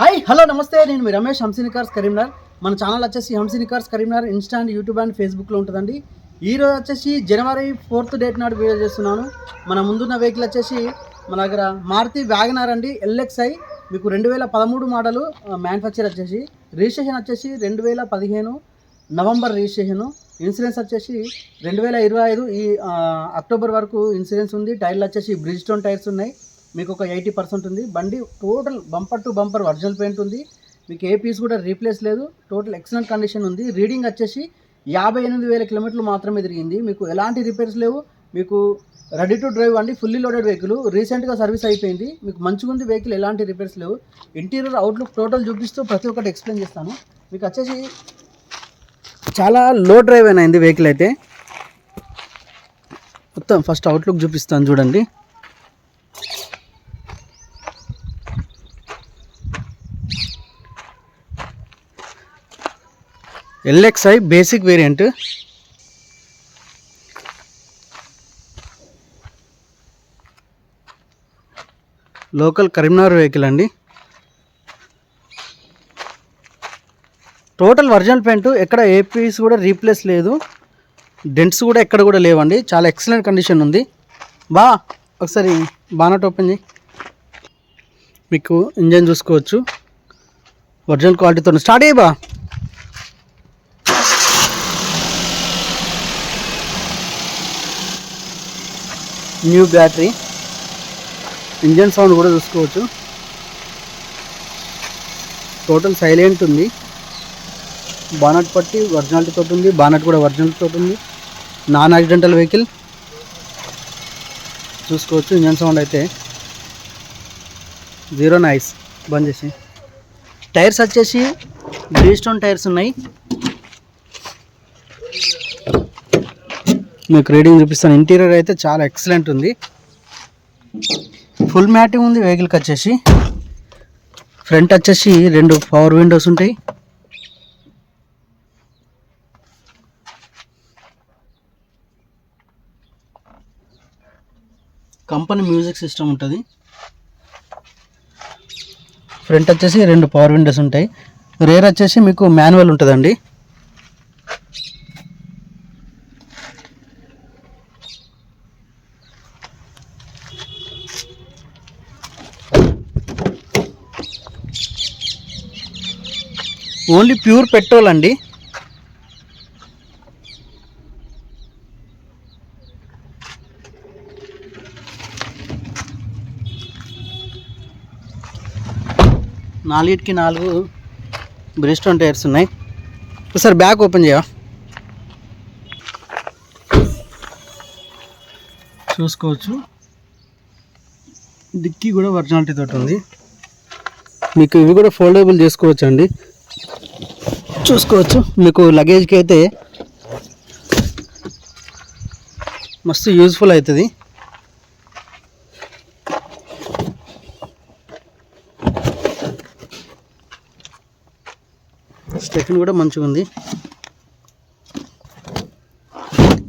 Hi hello నమస్తే. నేను మీ రమేష్ హంసినికార్స్ కరీంనగర్. మన ఛానల్ వచ్చేసి Hamsini cars Karimnagar Karimnagar instant YouTube and ఫేస్బుక్లో ఉంటుందండి. ఈ రోజు వచ్చేసి జనవరి ఫోర్త్ డేట్ నాడు వీడియో చేస్తున్నాను. మన ముందున్న వెహికల్ వచ్చేసి మన దగ్గర మారుతి వ్యాగనార్ అండి ఎల్ఎక్స్ఐ. మీకు రెండు వేల పదమూడు మోడలు మ్యానుఫ్యాక్చర్ వచ్చేసి. రిజిస్ట్రేషన్ వచ్చేసి రెండు వేల పదిహేను నవంబర్ రిజిస్ట్రేషను. ఇన్సూరెన్స్ వచ్చేసి రెండు వేల ఇరవై ఐదు. ఈ అక్టోబర్ వరకు ఇన్సూరెన్స్ ఉంది. టైర్లు వచ్చేసి బ్రిడ్జ్ స్టోన్ టైర్స్ ఉన్నాయి. మీకు ఒక ఎయిటీ పర్సెంట్ ఉంది. బండి total bumper to bumper original paint ఉంది. మీకు ఏ పీస్ కూడా రీప్లేస్ లేదు. టోటల్ ఎక్సలెంట్ కండిషన్ ఉంది. రీడింగ్ వచ్చేసి యాభై ఎనిమిది వేల కిలోమీటర్లు మాత్రమే తిరిగింది. మీకు ఎలాంటి రిపేర్స్ లేవు. మీకు రెడీ టు డ్రైవ్ అండి. ఫుల్లీ లోడెడ్ వెహికల్ రీసెంట్గా సర్వీస్ అయిపోయింది. మీకు మంచిగా ఉంది వెహికల్ ఎలాంటి రిపేర్స్ లేవు. ఇంటీరియర్ అవుట్లుక్ టోటల్ చూపిస్తూ ప్రతి ఒక్కటి ఎక్స్ప్లెయిన్ చేస్తాను. మీకు వచ్చేసి చాలా లో డ్రైవ్ అయినది వెహికల్ అయితే మొత్తం ఫస్ట్ అవుట్లుక్ చూపిస్తాను చూడండి. LXI basic variant. Local Karimnagar vehicle అండి. టోటల్ వర్జన్ పెయింట్ ఎక్కడ ఏ పీస్ కూడా రీప్లేస్ లేదు. డెంట్స్ కూడా ఎక్కడ కూడా లేవండి. చాలా ఎక్సలెంట్ కండిషన్ ఉంది. బా ఒకసారి బానట్ ఓపెన్ చేయి. మీకు ఇంజన్ చూసుకోవచ్చు. ఒరిజినల్ క్వాలిటీతో స్టార్ట్ అయ్యి బా. New battery. ఇంజన్ సౌండ్ కూడా చూసుకోవచ్చు. టోటల్ సైలెంట్ ఉంది. బానట్ పట్టి ఒరిజినాలిటీతో ఉంది. బానట్ కూడా ఒరిజినల్తో ఉంది. నాన్ యాక్సిడెంటల్ వెహికల్ చూసుకోవచ్చు ఇంజన్ సౌండ్ అయితే. జీరో నైస్ బంద్ చేసి టైర్స్ వచ్చేసి స్టోన్ టైర్స్ ఉన్నాయి. మీకు రీడింగ్ చూపిస్తాను. ఇంటీరియర్ అయితే చాలా ఎక్సలెంట్ ఉంది. ఫుల్ మ్యాటింగ్ ఉంది వెహికల్కి వచ్చేసి. ఫ్రంట్ వచ్చేసి రెండు పవర్ విండోస్ ఉంటాయి. కంపెనీ మ్యూజిక్ సిస్టమ్ ఉంటుంది. ఫ్రంట్ వచ్చేసి రెండు పవర్ విండోస్ ఉంటాయి. రేర్ వచ్చేసి మీకు మాన్యువల్ ఉంటుందండి. ఓన్లీ ప్యూర్ పెట్రోల్ అండి. నాలుగిటికి నాలుగు బ్రిస్టోన్ టైర్స్ ఉన్నాయి. ఒకసారి బ్యాక్ ఓపెన్ చేయవా చూసుకోవచ్చు. డిక్కీ కూడా ఒరిజినాలిటీ తోటి ఉంది. మీకు ఇవి కూడా ఫోల్డబుల్ చేసుకోవచ్చు అండి చూసుకోవచ్చు. మీకు లగేజ్కి అయితే మస్తు యూజ్ఫుల్ అవుతుంది. స్టెఫిన్ కూడా మంచిగా ఉంది.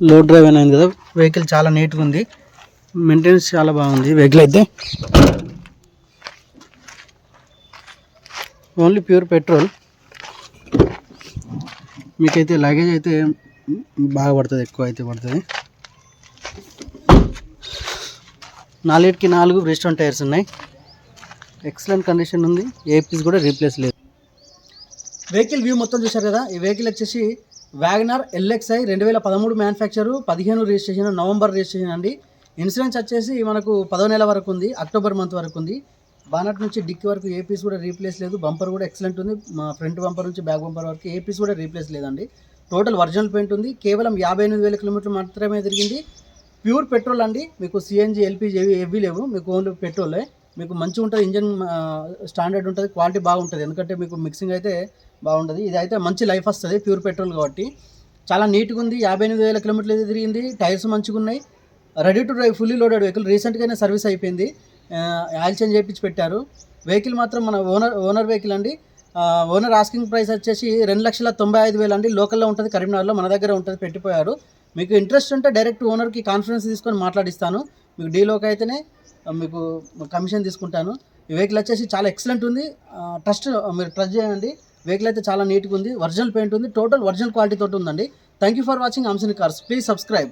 లో డ్రైవ్ అయినది కదా వెహికల్ చాలా నీట్గా ఉంది. మెయింటెనెన్స్ చాలా బాగుంది వెహికల్ అయితే. ఓన్లీ ప్యూర్ పెట్రోల్ మీకైతే లగేజ్ అయితే బాగా పడుతుంది ఎక్కువ అయితే పడుతుంది. నాలుగిటికి నాలుగు రెస్టారెంట్ టైర్స్ ఉన్నాయి. ఎక్సలెంట్ కండిషన్ ఉంది. ఏ పీస్ కూడా రీప్లేస్ లేదు. వెహికల్ వ్యూ మొత్తం చూశారు కదా? ఈ వెహికల్ వచ్చేసి వ్యాగనార్ ఎల్ఎక్స్ఐ రెండు వేల పదమూడు మ్యానుఫ్యాక్చరు పదిహేను రిజిస్ట్రేషన్ నవంబర్ రిజిస్ట్రేషన్ అండి. ఇన్సూరెన్స్ వచ్చేసి మనకు పదో నెల వరకు ఉంది అక్టోబర్ మంత్ వరకు ఉంది. బానట్ నుంచి డిక్కి వరకు ఏ పీస్ కూడా రీప్లేస్ లేదు. బంపర్ కూడా ఎక్సలెంట్ ఉంది. మా ఫ్రంట్ బంపర్ నుంచి బ్యాక్ బంపర్ వరకు ఏ పీస్ కూడా రీప్లేస్ లేదండి. టోటల్ ఒరిజినల్ పెయింట్ ఉంది. కేవలం యాభై ఎనిమిది వేల కిలోమీటర్లు మాత్రమే తిరిగింది. ప్యూర్ పెట్రోల్ అండి. మీకు సిఎన్జి ఎల్పిజి ఏవి ఏవి లేవు. మీకు ఓన్లీ పెట్రోలే మీకు మంచిగా ఉంటుంది. ఇంజన్ స్టాండర్డ్ ఉంటుంది. క్వాలిటీ బాగుంటుంది. ఎందుకంటే మీకు మిక్సింగ్ అయితే బాగుంటుంది. ఇది అయితే మంచి లైఫ్ వస్తుంది. ప్యూర్ పెట్రోల్ కాబట్టి. చాలా నీట్గా ఉంది. యాభై ఎనిమిది వేల కిలోమీటర్లు అయితే తిరిగింది. టైర్స్ మంచిగా ఉన్నాయి ready to drive fully loaded vehicle రీసెంట్గానే సర్వీస్ అయిపోయింది. ఆయిల్ చేంజ్ చేయించి పెట్టారు. వెహికల్ మాత్రం మన ఓనర్ ఓనర్ వెహికల్ అండి. ఓనర్ ఆస్కింగ్ ప్రైస్ వచ్చేసి రెండు లక్షల తొంభై ఐదు వేలు అండి. లోకల్లో ఉంటుంది కరీంనగర్లో మన దగ్గర ఉంటుంది పెట్టిపోయారు. మీకు ఇంట్రెస్ట్ ఉంటే డైరెక్ట్ ఓనర్కి కాన్ఫరెన్స్ తీసుకొని మాట్లాడిస్తాను. మీకు డీలోకి అయితేనే మీకు కమిషన్ తీసుకుంటాను. ఈ వెహికల్ వచ్చేసి చాలా ఎక్సలెంట్ ఉంది. ట్రస్ట్ మీరు ట్రస్ట్ చేయండి. వెహికల్ అయితే చాలా నీట్గా ఉంది. ఒరిజినల్ పెయింట్ ఉంది. టోటల్ ఒరిజినల్ క్వాలిటీ తోటి ఉందండి. Thank you for watching. Amshani cars. Please subscribe.